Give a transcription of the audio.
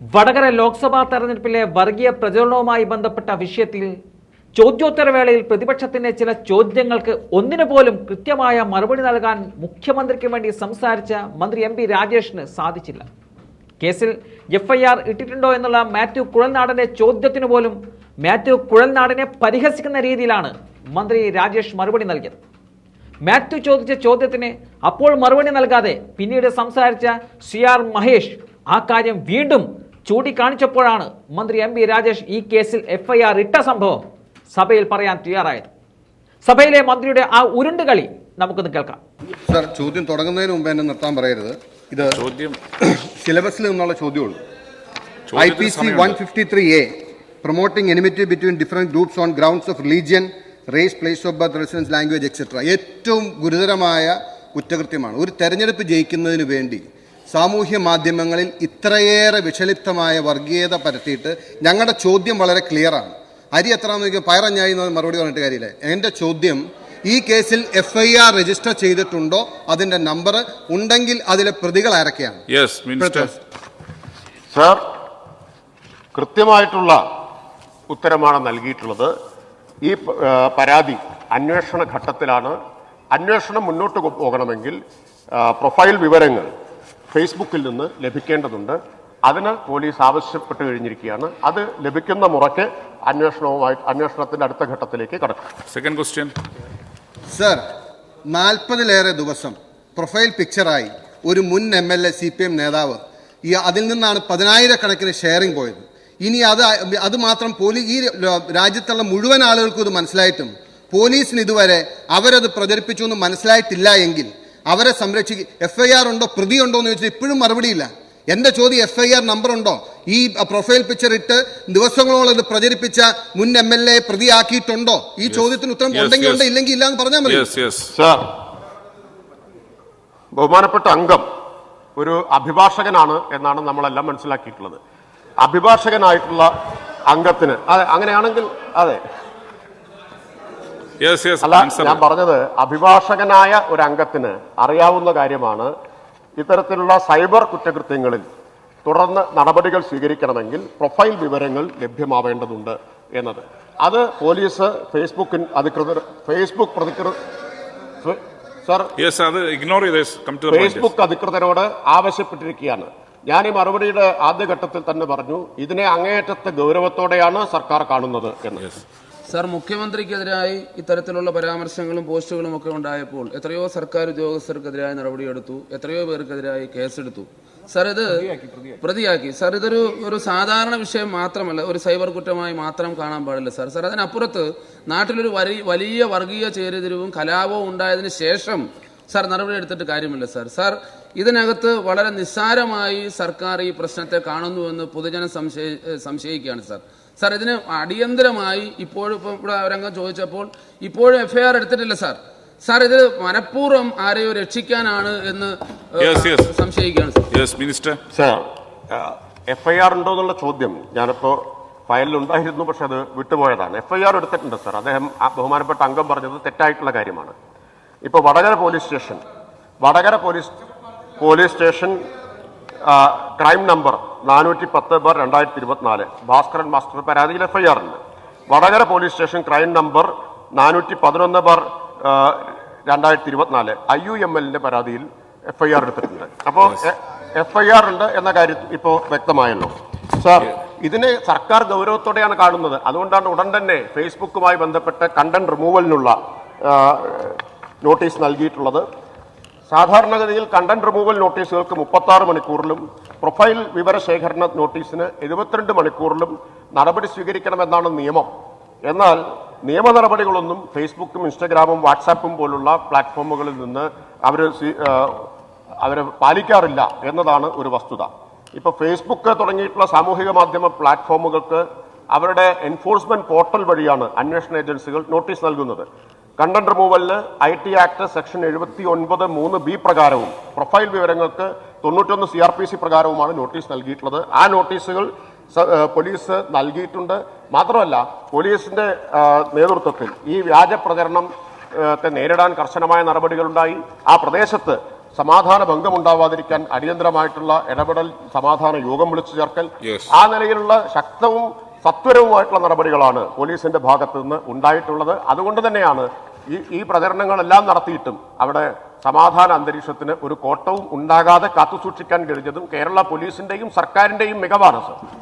വടകര ലോക്സഭാ തെരഞ്ഞെടുപ്പിലെ വർഗീയ പ്രചരണവുമായി ബന്ധപ്പെട്ട വിഷയത്തിൽ ചോദ്യോത്തരവേളയിൽ പ്രതിപക്ഷത്തിന്റെ ചില ചോദ്യങ്ങൾക്ക് ഒന്നിനു പോലും കൃത്യമായ മറുപടി നൽകാൻ മുഖ്യമന്ത്രിക്ക് വേണ്ടി സംസാരിച്ച മന്ത്രി എം പി രാജേഷിന് സാധിച്ചില്ല. കേസിൽ എഫ്ഐആർ ഇട്ടിട്ടുണ്ടോ എന്നുള്ള മാത്യു കുഴൽനാടന്റെ ചോദ്യത്തിനു പോലും മാത്യു കുഴൽനാടനെ പരിഹസിക്കുന്ന രീതിയിലാണ് മന്ത്രി രാജേഷ് മറുപടി നൽകിയത്. മാത്യു ചോദിച്ച ചോദ്യത്തിന് അപ്പോൾ മറുപടി നൽകാതെ പിന്നീട് സംസാരിച്ച സി ആർ മഹേഷ് ആ കാര്യം വീണ്ടും ചൂണ്ടിക്കാണിച്ചപ്പോഴാണ് മന്ത്രി എം പി രാജേഷ് ഈ കേസിൽ എഫ്ഐആർ ഇട്ട സംഭവം സഭയിൽ പറയാൻ തയ്യാറായത്. സഭയിലെ മന്ത്രിയുടെ ആ ഉരുണ്ടുകളി നമുക്കൊന്ന് കേൾക്കാം. സർ ചോദ്യം തുടങ്ങുന്നതിന് മുമ്പ് എന്നെ നിർത്താൻ പറയരുത്. ഇത് ചോദ്യം സിലബസിൽ നിന്നുള്ള ചോദ്യമുള്ളൂ. I P C one fifty three A promoting enmity between different groups on grounds of religion race place of birth residence language etcetera ഏറ്റവും ഗുരുതരമായ കുറ്റകൃത്യമാണ്. ഒരു തെരഞ്ഞെടുപ്പ് ജയിക്കുന്നതിന് വേണ്ടി സാമൂഹ്യ മാധ്യമങ്ങളിൽ ഇത്രയേറെ വിഷലിപ്തമായ വർഗീയത പരത്തിയിട്ട് ഞങ്ങളുടെ ചോദ്യം വളരെ ക്ലിയറാണ് അരി എത്രാന്ന് ചോദിക്കുക പയറഞ്ഞായി എന്ന് മറുപടി പറഞ്ഞിട്ട് കാര്യമില്ല. എന്റെ ചോദ്യം ഈ കേസിൽ എഫ് ഐ ആർ രജിസ്റ്റർ ചെയ്തിട്ടുണ്ടോ? അതിന്റെ നമ്പർ ഉണ്ടെങ്കിൽ അതിലെ പ്രതികൾ ആരൊക്കെയാണ്? സർ കൃത്യമായിട്ടുള്ള ഉത്തരമാണ് നൽകിയിട്ടുള്ളത്. ഈ പരാതി അന്വേഷണ ഘട്ടത്തിലാണ്. അന്വേഷണം മുന്നോട്ട് പോകണമെങ്കിൽ പ്രൊഫൈൽ വിവരങ്ങൾ ഫേസ്ബുക്കിൽ നിന്ന് ലഭിക്കേണ്ടതുണ്ട്. അതിന് പോലീസ് ആവശ്യപ്പെട്ട് കഴിഞ്ഞിരിക്കുകയാണ്. അത് ലഭിക്കുന്ന മുറയ്ക്ക് അന്വേഷണവുമായി അന്വേഷണത്തിന്റെ അടുത്ത ഘട്ടത്തിലേക്ക് കടക്കും. സെക്കൻഡ് ക്വസ്റ്റ്യൻ സർ നാൽപ്പതിലേറെ ദിവസം പ്രൊഫൈൽ പിക്ചറായി ഒരു മുൻ M L A C P M നേതാവ് ഈ അതിൽ നിന്നാണ് പതിനായിരക്കണക്കിന് ഷെയറിംഗ് പോയത്. ഇനി അത് അത് മാത്രം പോലീസ് ഈ രാജ്യത്തുള്ള മുഴുവൻ ആളുകൾക്കും ഇത് മനസ്സിലായിട്ടും പോലീസിന് ഇതുവരെ അവരത് പ്രചരിപ്പിച്ചു എന്ന് മനസ്സിലായിട്ടില്ല എങ്കിൽ അവരെ സംരക്ഷിക്കുക എഫ് ഐ ആർ ഉണ്ടോ? പ്രതി ഉണ്ടോ എന്ന് ചോദിച്ചാൽ ഇപ്പോഴും മറുപടിയില്ല. എന്റെ ചോദ്യം എഫ് ഐ ആർ നമ്പർ ഉണ്ടോ? ഈ പ്രൊഫൈൽ പിക്ചർ ഇട്ട് ദിവസങ്ങളോളം ഇത് പ്രചരിപ്പിച്ച മുൻ എം എൽ എ പ്രതിയാക്കിയിട്ടുണ്ടോ? ഈ ചോദ്യത്തിന് ഉത്തരം Yes, ഉണ്ടെങ്കിൽ. ഉണ്ട് ഇല്ലെങ്കിൽ ഇല്ല എന്ന് പറഞ്ഞാൽ മതി. യെസ് യെസ് സർ ബഹുമാനപ്പെട്ട അംഗം ഒരു അഭിഭാഷകനാണ് എന്നാണ് നമ്മളെല്ലാം മനസ്സിലാക്കിയിട്ടുള്ളത്. അഭിഭാഷകനായിട്ടുള്ള അംഗത്തിന് അതെ അങ്ങനെയാണെങ്കിൽ അതെ. അല്ല ഞാൻ പറഞ്ഞത് അഭിഭാഷകനായ ഒരു അംഗത്തിന് അറിയാവുന്ന കാര്യമാണ് ഇത്തരത്തിലുള്ള സൈബർ കുറ്റകൃത്യങ്ങളിൽ തുടർന്ന് നടപടികൾ സ്വീകരിക്കണമെങ്കിൽ പ്രൊഫൈൽ വിവരങ്ങൾ ലഭ്യമാവേണ്ടതുണ്ട് എന്നത്. അത് പോലീസ് ഫേസ്ബുക്കിൻ അധികൃതർ ഫേസ്ബുക്ക് പ്രതികൃ സർ യെസ് അത് ഇഗ്നോർ ചെയ്ത് കം ടു ഫേസ്ബുക്ക് അധികൃതരോട് ആവശ്യപ്പെട്ടിരിക്കുകയാണ്. ഞാൻ ഈ മറുപടിയുടെ ആദ്യഘട്ടത്തിൽ തന്നെ പറഞ്ഞു ഇതിനെ അങ്ങേയറ്റത്തെ ഗൗരവത്തോടെയാണ് സർക്കാർ കാണുന്നത് എന്ന്. സാർ മുഖ്യമന്ത്രിക്കെതിരായി ഇത്തരത്തിലുള്ള പരാമർശങ്ങളും പോസ്റ്റുകളും ഒക്കെ ഉണ്ടായപ്പോൾ എത്രയോ സർക്കാർ ഉദ്യോഗസ്ഥർക്കെതിരായി നടപടിയെടുത്തു എത്രയോ പേർക്കെതിരായി കേസെടുത്തു. സർ ഇത് പ്രതിയാക്കി സർ ഇതൊരു ഒരു സാധാരണ വിഷയം മാത്രമല്ല ഒരു സൈബർ കുറ്റമായി മാത്രം കാണാൻ പാടില്ല സർ. സർ അതിനപ്പുറത്ത് നാട്ടിലൊരു വലി- വലിയ വർഗീയ ചേരിതിരിവും കലാപവും ഉണ്ടായതിന് ശേഷം സാർ നടപടി എടുത്തിട്ട് കാര്യമില്ല സാർ. സാർ ഇതിനകത്ത് വളരെ നിസ്സാരമായി സർക്കാർ ഈ പ്രശ്നത്തെ കാണുന്നുവെന്ന് പൊതുജനം സംശയ സംശയിക്കുകയാണ് സാർ. സാർ ഇതിന് അടിയന്തരമായി ഇപ്പോഴും ഇപ്പം ഇവിടെ അവരംഗം ചോദിച്ചപ്പോൾ ഇപ്പോഴും എഫ്ഐആർ എടുത്തിട്ടില്ല സാർ. സാർ ഇത് മനഃപൂർവം ആരെയോ രക്ഷിക്കാനാണ് എന്ന് ഏഹ്, Yes, yes. സംശയിക്കുകയാണ് yes minister sir F I R ഉണ്ടോ എന്നുള്ള ചോദ്യം ഞാനിപ്പോ ഫയലിൽ ഉണ്ടായിരുന്നു പക്ഷെ അത് വിട്ടുപോയതാണ്. എഫ് ഐ ആർ എടുത്തിട്ടുണ്ട് സാർ. അദ്ദേഹം ആ ബഹുമാനപ്പെട്ട അംഗം പറഞ്ഞത് തെറ്റായിട്ടുള്ള കാര്യമാണ്. ഇപ്പോൾ Vadakara police station Vadakara police police station crime number നാനൂറ്റി പത്ത് ബാർ രണ്ടായിരത്തി ഇരുപത്തിനാല് ഭാസ്കരൻ മാസ്റ്റർ പരാതിയിൽ എഫ്ഐആറുണ്ട് ഉണ്ട് Vadakara police station crime number നാനൂറ്റി പതിനൊന്ന് ബാർ രണ്ടായിരത്തി ഇരുപത്തിനാല് ഐ യു എം എല്ലിന്റെ പരാതിയിൽ എഫ്ഐആർ എടുത്തിട്ടുണ്ട്. അപ്പോൾ എഫ്ഐആർ ഉണ്ട് എന്ന കാര്യം ഇപ്പോൾ വ്യക്തമായല്ലോ. സാർ ഇതിനെ സർക്കാർ ഗൗരവത്തോടെയാണ് കാണുന്നത്. അതുകൊണ്ടാണ് ഉടൻ തന്നെ ഫേസ്ബുക്കുമായി ബന്ധപ്പെട്ട് കണ്ടന്റ് റിമൂവലിനുള്ള നോട്ടീസ് നൽകിയിട്ടുള്ളത്. സാധാരണഗതിയിൽ കണ്ടന്റ് റിമൂവൽ നോട്ടീസുകൾക്ക് മുപ്പത്തി ആറ് മണിക്കൂറിലും പ്രൊഫൈൽ വിവരശേഖരണ നോട്ടീസിന് എഴുപത്തിരണ്ട് മണിക്കൂറിലും നടപടി സ്വീകരിക്കണമെന്നാണ് നിയമം. എന്നാൽ നിയമ നടപടികളൊന്നും ഫേസ്ബുക്കും ഇൻസ്റ്റഗ്രാമും വാട്സാപ്പും പോലുള്ള പ്ലാറ്റ്ഫോമുകളിൽ നിന്ന് അവർ അവർ പാലിക്കാറില്ല എന്നതാണ് ഒരു വസ്തുത. ഇപ്പോൾ ഫേസ്ബുക്ക് തുടങ്ങിയിട്ടുള്ള സാമൂഹിക മാധ്യമ പ്ലാറ്റ്ഫോമുകൾക്ക് അവരുടെ എൻഫോഴ്സ്മെന്റ് പോർട്ടൽ വഴിയാണ് അന്വേഷണ ഏജൻസികൾ നോട്ടീസ് നൽകുന്നത്. കണ്ടന്റ് റിമൂവലിന് ഐ ടി ആക്ട് സെക്ഷൻ എഴുപത്തി ഒൻപത് മൂന്ന് ബി പ്രകാരവും പ്രൊഫൈൽ വിവരങ്ങൾക്ക് തൊണ്ണൂറ്റൊന്ന് സി ആർ പി സി പ്രകാരവുമാണ് നോട്ടീസ് നൽകിയിട്ടുള്ളത്. ആ നോട്ടീസുകൾ പോലീസ് നൽകിയിട്ടുണ്ട്. മാത്രമല്ല പോലീസിന്റെ നേതൃത്വത്തിൽ ഈ വ്യാജ പ്രചരണം നേരിടാൻ കർശനമായ നടപടികളുണ്ടായി. ആ പ്രദേശത്ത് സമാധാന ഭംഗം ഉണ്ടാവാതിരിക്കാൻ അടിയന്തരമായിട്ടുള്ള ഇടപെടൽ സമാധാന യോഗം വിളിച്ചു ചേർക്കൽ. ആ നിലയിലുള്ള ശക്തവും സത്വരവുമായിട്ടുള്ള നടപടികളാണ് പോലീസിന്റെ ഭാഗത്ത് നിന്ന് ഉണ്ടായിട്ടുള്ളത്. അതുകൊണ്ട് തന്നെയാണ് ഈ ഈ പ്രചരണങ്ങളെല്ലാം നടത്തിയിട്ടും അവിടെ സമാധാന അന്തരീക്ഷത്തിന് ഒരു കോട്ടവും ഉണ്ടാകാതെ കാത്തുസൂക്ഷിക്കാൻ കഴിഞ്ഞതും കേരള പോലീസിന്റെയും സർക്കാരിന്റെയും മികവാണ് സർ.